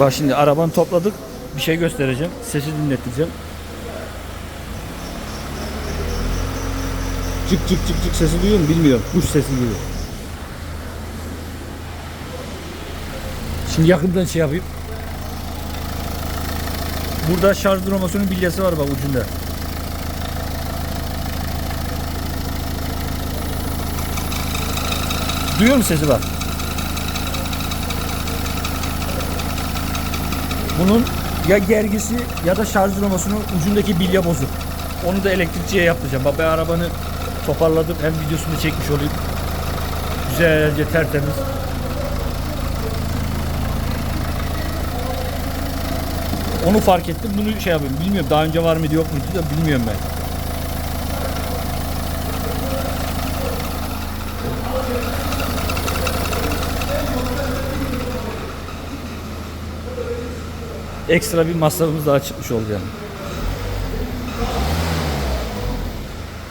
Bak şimdi arabanı topladık. Bir şey göstereceğim. Sesi dinleteceğim. Cık cık cık cık sesi duyuyor musun bilmiyorum. Kuş sesi gibi. Şimdi yakından şey yapayım. Burada şarj duramasının bilyası var bak ucunda. Duyuyor musun sesi bak? Bunun ya gergisi ya da şarj duramasının ucundaki bilya bozuk. Onu da elektrikçiye yaptıracağım. Bak arabanı toparladım. Hem videosunu çekmiş olayım. Güzelce tertemiz. Onu fark ettim. Bunu şey yapıyorum. Bilmiyorum daha önce var mıydı yok muydu da bilmiyorum ben. ekstra bir masrafımız daha çıkmış oldu yani.